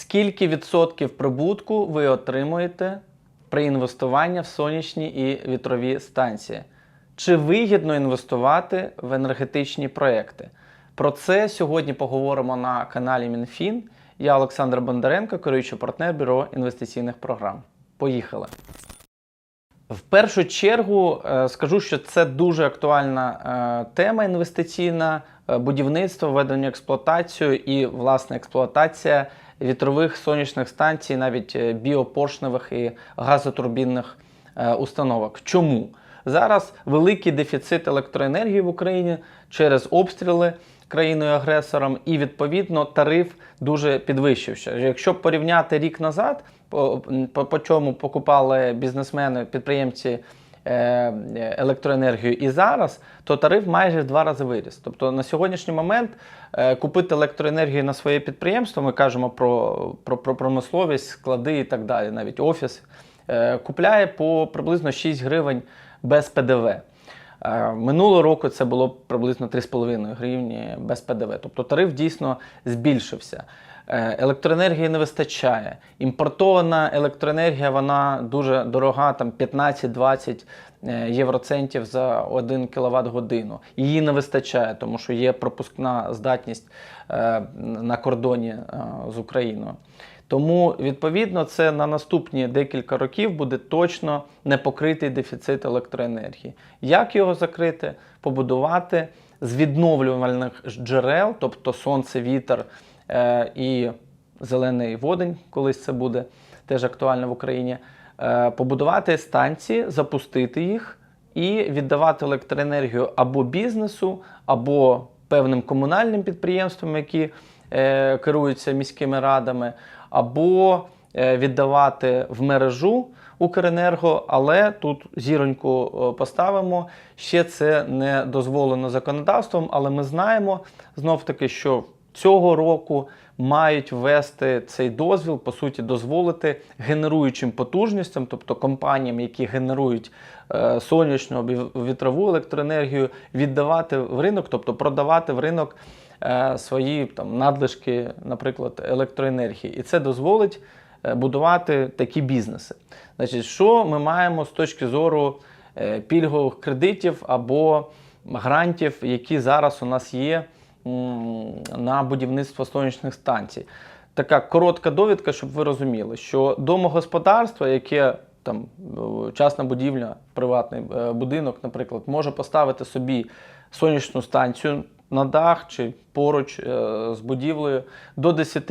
Скільки відсотків прибутку ви отримуєте при інвестуванні в сонячні і вітрові станції? Чи вигідно інвестувати в енергетичні проекти? Про це сьогодні поговоримо на каналі МінФін. Я Олександр Бондаренко, керуючий партнер Бюро інвестиційних програм. Поїхали! В першу чергу е, скажу, що це дуже актуальна е, тема інвестиційна, е, будівництво, введення експлуатацію і власне експлуатація вітрових сонячних станцій, навіть е, біопоршневих і газотурбінних е, установок. Чому? Зараз великий дефіцит електроенергії в Україні через обстріли країною-агресором, і відповідно тариф дуже підвищився. Якщо порівняти рік назад, по, по, по чому покупали бізнесмени, підприємці електроенергію і зараз, то тариф майже в два рази виріс. Тобто на сьогоднішній момент е, купити електроенергію на своє підприємство, ми кажемо про, про, про промисловість, склади і так далі, навіть офіс, е, купляє по приблизно 6 гривень без ПДВ. Е, Минулого року це було приблизно 3,5 гривні без ПДВ. Тобто тариф дійсно збільшився. Е, Електроенергії не вистачає. Імпортована електроенергія вона дуже дорога, там 15-20 е, євроцентів за 1 кВт годину. Її не вистачає, тому що є пропускна здатність е, на кордоні з Україною. Тому, відповідно, це на наступні декілька років буде точно непокритий дефіцит електроенергії. Як його закрити? Побудувати з відновлювальних джерел, тобто сонце, вітер і зелений водень, колись це буде теж актуально в Україні. Е, побудувати станції, запустити їх і віддавати електроенергію або бізнесу, або певним комунальним підприємствам, які е, керуються міськими радами, або е, віддавати в мережу Укренерго, але тут зіроньку е, поставимо. Ще це не дозволено законодавством, але ми знаємо знов таки, що цього року мають ввести цей дозвіл, по суті, дозволити генеруючим потужностям, тобто компаніям, які генерують е, сонячну або вітрову електроенергію, віддавати в ринок, тобто продавати в ринок е, свої там надлишки, наприклад, електроенергії. І це дозволить е, будувати такі бізнеси. Значить, що ми маємо з точки зору е, пільгових кредитів або грантів, які зараз у нас є на будівництво сонячних станцій? Така коротка довідка, щоб ви розуміли, що домогосподарство, яке там е, частна будівля, приватний е, будинок, наприклад, може поставити собі сонячну станцію на дах чи поруч е, з будівлею до 10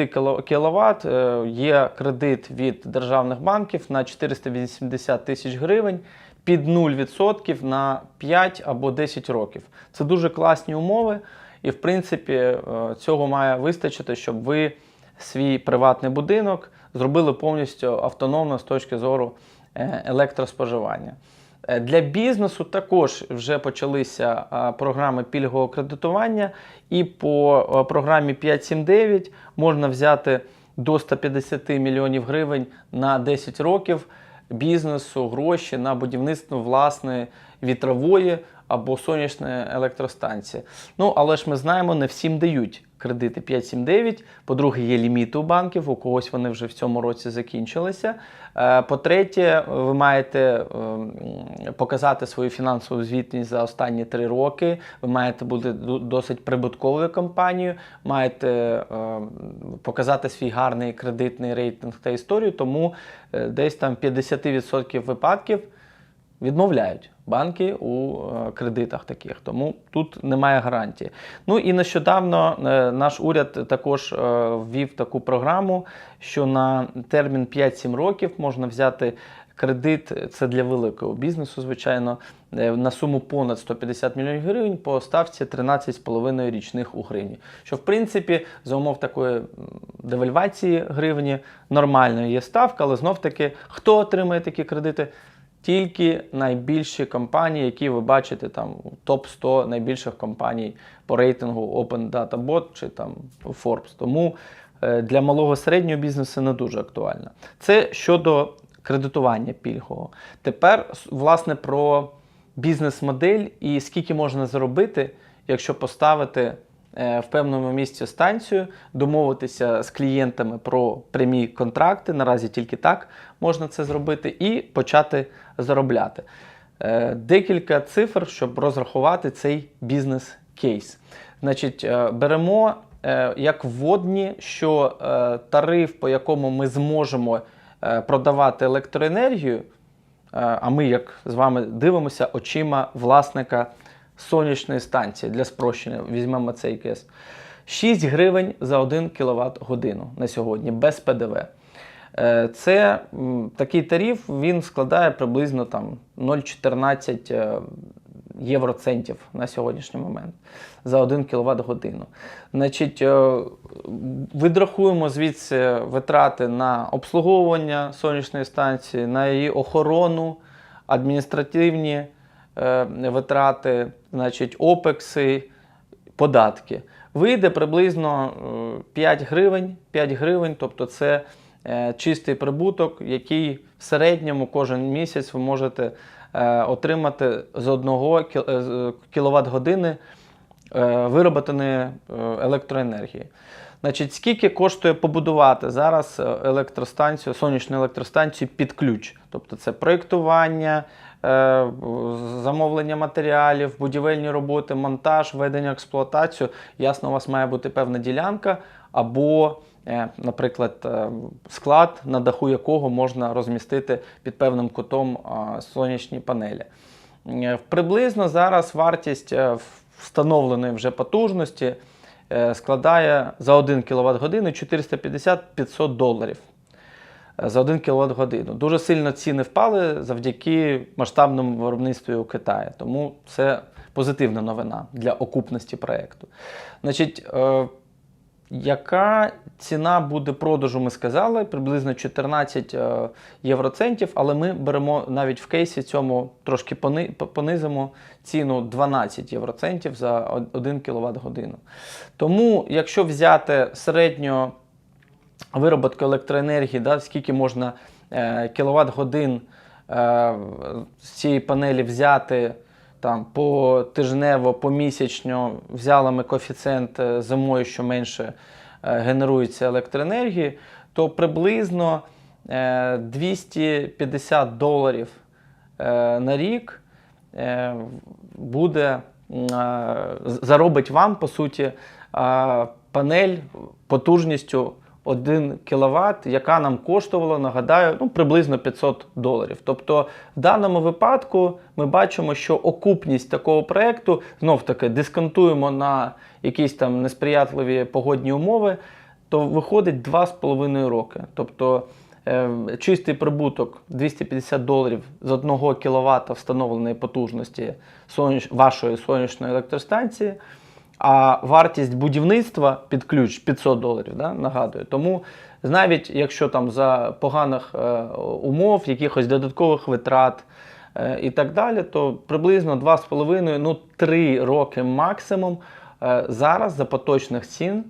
кВт. Є кредит від державних банків на 480 тисяч гривень під 0% на 5 або 10 років. Це дуже класні умови, і в принципі е, цього має вистачити, щоб ви свій приватний будинок зробили повністю автономно з точки зору е, електроспоживання. Е, Для бізнесу також вже почалися програми пільгового кредитування, і по програмі 579 можна взяти до 150 мільйонів гривень на 10 років бізнесу гроші на будівництво власної вітрової або сонячної електростанції. Ну, але ж ми знаємо, не всім дають кредити 579. По-друге, є ліміти у банків, у когось вони вже в цьому році закінчилися. Е, По-третє, ви маєте ем, показати свою фінансову звітність за останні три роки. Ви маєте бути досить прибутковою компанією, маєте ем, показати свій гарний кредитний рейтинг та історію, тому е, десь там 50% випадків відмовляють банки у е, кредитах таких, тому тут немає гарантії. Ну і нещодавно е, наш уряд також е, ввів таку програму, що на термін 5-7 років можна взяти кредит, це для великого бізнесу, звичайно, на суму понад 150 мільйонів гривень по ставці 13,5 річних у гривні. Що в принципі за умов такої девальвації гривні нормальною є ставка, але знов таки хто отримує такі кредити? Тільки найбільші компанії, які ви бачите там у топ 100 найбільших компаній по рейтингу Open Data Bot чи там Forbes. Тому е, для малого середнього бізнесу не дуже актуально. Це щодо кредитування пільгового. Тепер власне про бізнес-модель і скільки можна заробити, якщо поставити в певному місці станцію, домовитися з клієнтами про прямі контракти. Наразі тільки так можна це зробити, і почати заробляти. Е, Декілька цифр, щоб розрахувати цей бізнес-кейс. Значить, е, беремо е, як вводні, що е, тариф, по якому ми зможемо е, продавати електроенергію, е, а ми, як з вами дивимося, очима власника сонячної станції для спрощення, візьмемо цей кейс. 6 гривень за 1 кВт годину на сьогодні без ПДВ. Е, Це такий тариф, він складає приблизно 0,14 е, євроцентів на сьогоднішній момент за 1 кВт годину. Значить, е, відрахуємо звідси витрати на обслуговування сонячної станції, на її охорону, адміністративні витрати, значить, опекси, податки. Вийде приблизно е, 5 гривень, 5 гривень, тобто це е, чистий прибуток, який в середньому кожен місяць ви можете е, отримати з одного кіловат години е, вироботаної е, електроенергії. Значить, скільки коштує побудувати зараз е, електростанцію, сонячну електростанцію під ключ? Тобто це проєктування, е, замовлення матеріалів, будівельні роботи, монтаж, введення в експлуатацію. Ясно, у вас має бути певна ділянка або, е, наприклад, е, склад, на даху якого можна розмістити під певним кутом е, сонячні панелі. Е, Приблизно зараз вартість е, встановленої вже потужності е, складає за 1 кВт годину 450-500 доларів е, за 1 кВт годину. Дуже сильно ціни впали завдяки масштабному виробництву у Китаї. Тому це позитивна новина для окупності проєкту. Значить, е, яка ціна буде продажу, ми сказали, приблизно 14 е, євроцентів, але ми беремо навіть в кейсі цьому трошки пони- понизимо ціну 12 євроцентів за 1 кВт годину. Тому, якщо взяти середньо вироботку електроенергії, да, скільки можна е, кіловат годин е, з цієї панелі взяти там, по тижнево, помісячно, взяли ми коефіцієнт е, зимою, що менше е, генерується електроенергії, то приблизно е, 250 доларів е, на рік е, буде е, заробить вам, по суті, е, панель потужністю 1 кВт, яка нам коштувала, нагадаю, ну, приблизно 500 доларів. Тобто, в даному випадку ми бачимо, що окупність такого проєкту знов таки дисконтуємо на якісь там несприятливі погодні умови, то виходить 2,5 роки. Тобто е, чистий прибуток 250 доларів з 1 кВт встановленої потужності вашої сонячної електростанції. А вартість будівництва під ключ 500 доларів, да, нагадую. Тому навіть якщо там за поганих е, умов, якихось додаткових витрат е, і так далі, то приблизно 2,5, ну 3 роки максимум е, зараз за поточних цін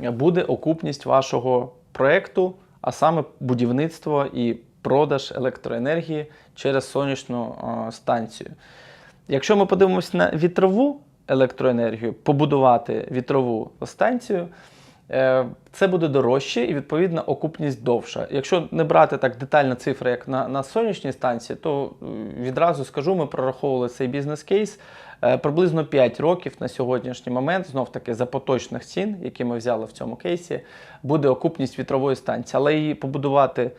буде окупність вашого проєкту, а саме будівництво і продаж електроенергії через сонячну е, станцію. Якщо ми подивимося на вітрову електроенергію, побудувати вітрову станцію, е, це буде дорожче і відповідно окупність довша. Якщо не брати так детально цифри, як на, на сонячній станції, то е, відразу скажу, ми прораховували цей бізнес-кейс. Е, Приблизно 5 років на сьогоднішній момент, знов таки за поточних цін, які ми взяли в цьому кейсі, буде окупність вітрової станції, але її побудувати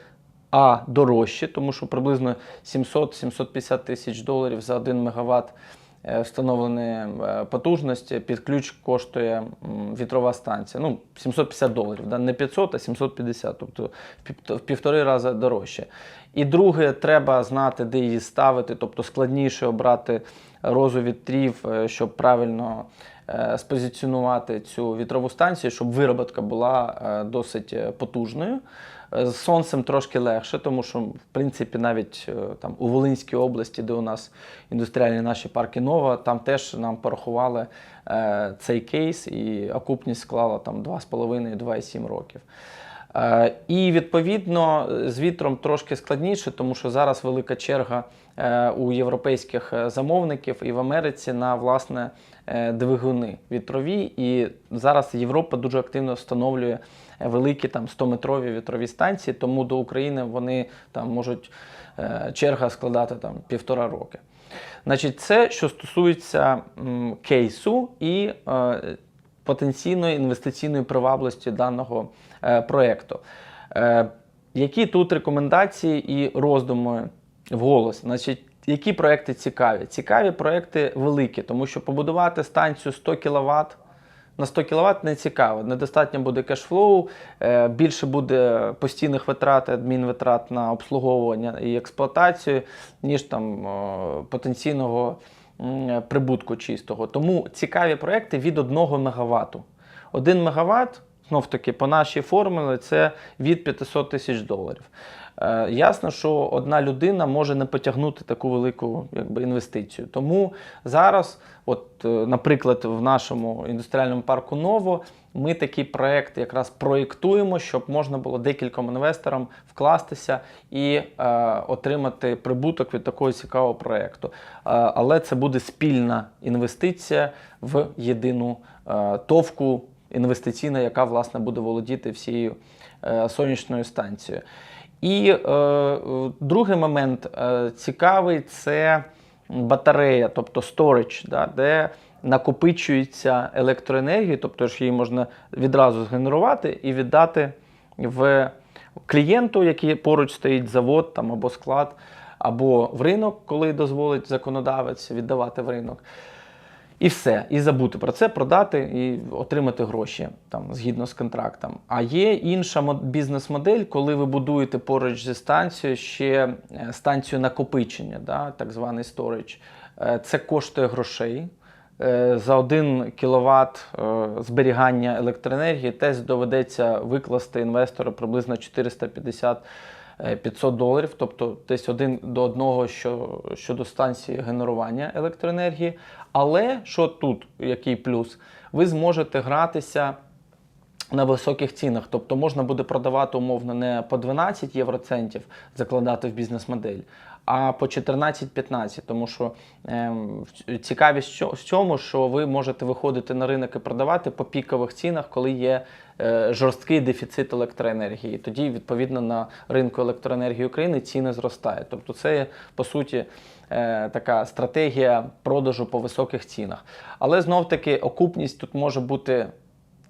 а дорожче, тому що приблизно 700-750 тисяч доларів за 1 мегаватт е, встановленої е, потужності під ключ коштує вітрова станція. Ну, 750 доларів, да? не 500, а 750, тобто в півтори рази дорожче. І друге, треба знати, де її ставити, тобто складніше обрати розу вітрів, е, щоб правильно спозиціонувати цю вітрову станцію, щоб вироботка була досить потужною. Е, З сонцем трошки легше, тому що, в принципі, навіть е, там у Волинській області, де у нас індустріальні наші парки Нова, там теж нам порахували е, цей кейс, і окупність склала там 2,5-2,7 років. Е, І відповідно з вітром трошки складніше, тому що зараз велика черга е, у європейських е, замовників і в Америці на власне двигуни вітрові. І зараз Європа дуже активно встановлює великі там 100-метрові вітрові станції, тому до України вони там можуть черга складати там півтора роки. Значить, це що стосується м, кейсу і е, потенційної інвестиційної привабливості даного е, проєкту. Е, які тут рекомендації і роздуми вголос? Значить, які проекти цікаві? Цікаві проекти великі, тому що побудувати станцію 100 кВт на 100 кВт не цікаво. Недостатньо буде кешфлоу, е, більше буде постійних витрат, адмінвитрат на обслуговування і експлуатацію, ніж там потенційного прибутку чистого. Тому цікаві проекти від 1 МВт. 1 МВт, знов таки, по нашій формулі, це від 500 тисяч доларів. Е, ясно, що одна людина може не потягнути таку велику якби, інвестицію. Тому зараз, от, е, наприклад, в нашому індустріальному парку Ново ми такий проект якраз проєктуємо, щоб можна було декільком інвесторам вкластися і е, отримати прибуток від такого цікавого проєкту. Е, але це буде спільна інвестиція в єдину е, товку інвестиційна, яка власне буде володіти всією е, сонячною станцією. І е, другий момент е, цікавий це батарея, тобто storage, да, де накопичується електроенергія, тобто ж її можна відразу згенерувати і віддати в клієнту, який поруч стоїть завод там, або склад, або в ринок, коли дозволить законодавець віддавати в ринок. І все, і забути про це, продати і отримати гроші там згідно з контрактом. А є інша мод- бізнес-модель, коли ви будуєте поруч зі станцією ще е, станцію накопичення, да, так званий storage. Е, Це коштує грошей. Е, За 1 кВт зберігання електроенергії теж доведеться викласти інвестору приблизно 450 е, 500 доларів, тобто десь один до одного що, щодо станції генерування електроенергії. Але що тут, який плюс? Ви зможете гратися на високих цінах. Тобто можна буде продавати умовно не по 12 євроцентів закладати в бізнес-модель, а по 14-15. Тому що в- цікавість в цьому, що ви можете виходити на ринок і продавати по пікових цінах, коли є е, жорсткий дефіцит електроенергії. Тоді, відповідно, на ринку електроенергії України ціни зростають. Тобто, це є, по суті е, така стратегія продажу по високих цінах. Але знов таки окупність тут може бути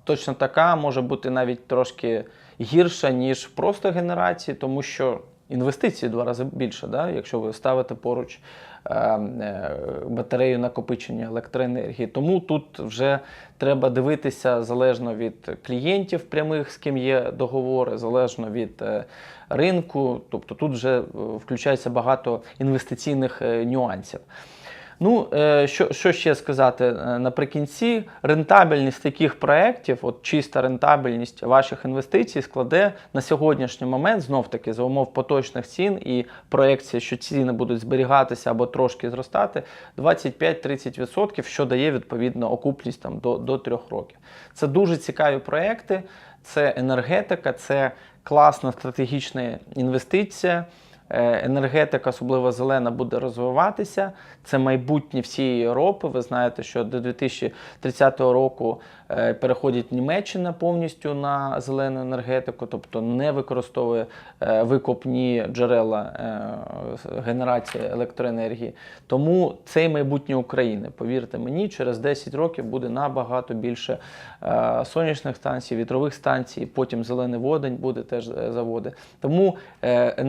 точно така, може бути навіть трошки гірша, ніж просто генерації, тому що інвестиції два рази більше, да? якщо ви ставите поруч е, е, батарею накопичення електроенергії. Тому тут вже треба дивитися залежно від клієнтів прямих, з ким є договори, залежно від е, ринку. Тобто тут вже включається багато інвестиційних нюансів. Ну, е, що, що ще сказати е, наприкінці, рентабельність таких проєктів, от чиста рентабельність ваших інвестицій складе на сьогоднішній момент, знов таки за умов поточних цін і проекції, що ціни будуть зберігатися або трошки зростати, 25-30%, що дає відповідно окупність там, до, до 3 років. Це дуже цікаві проекти, це енергетика, це класна стратегічна інвестиція. Е, Енергетика, особливо зелена, буде розвиватися. Це майбутнє всієї Європи. Ви знаєте, що до 2030 року е, переходить Німеччина повністю на зелену енергетику, тобто не використовує е, викопні джерела генерації електроенергії. Тому це майбутнє України. Повірте мені, через 10 років буде набагато більше сонячних станцій, вітрових станцій, потім зелений водень буде теж заводи. Тому е,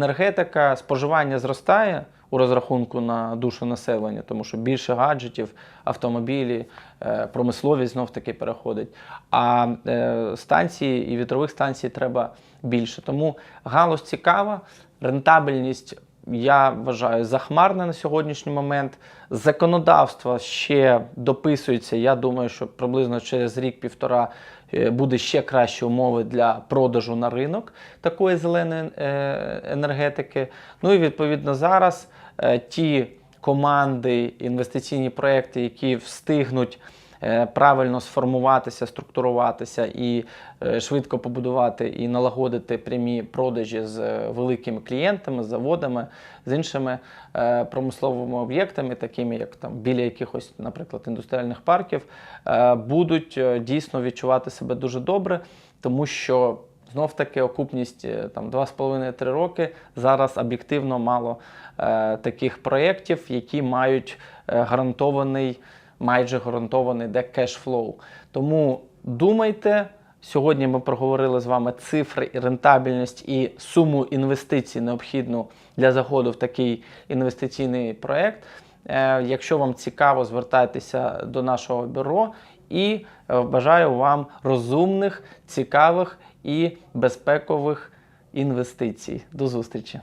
споживання зростає у розрахунку на душу населення, тому що більше гаджетів, автомобілі, е, промисловість знов таки переходить. А е, станції і вітрових станцій треба більше. Тому галузь цікава, рентабельність. Я вважаю захмарна на сьогоднішній момент. Законодавство ще дописується. Я думаю, що приблизно через рік-півтора буде ще кращі умови для продажу на ринок такої зеленої е, енергетики. Ну і відповідно зараз е, ті команди, інвестиційні проекти, які встигнуть е, правильно сформуватися, структуруватися і е, швидко побудувати і налагодити прямі продажі з е, великими клієнтами, з заводами, з іншими е, промисловими об'єктами, такими як там біля якихось, наприклад, індустріальних парків, е, будуть е, дійсно відчувати себе дуже добре, тому що знов таки окупність е, там 2,5-3 роки. Зараз об'єктивно мало е, таких проєктів, які мають е, гарантований, майже гарантований де кешфлоу. Тому думайте. Сьогодні ми проговорили з вами цифри і рентабельність і суму інвестицій, необхідну для заходу в такий інвестиційний проєкт. Е, Якщо вам цікаво, звертайтеся до нашого бюро і е, бажаю вам розумних, цікавих і безпекових інвестицій. До зустрічі!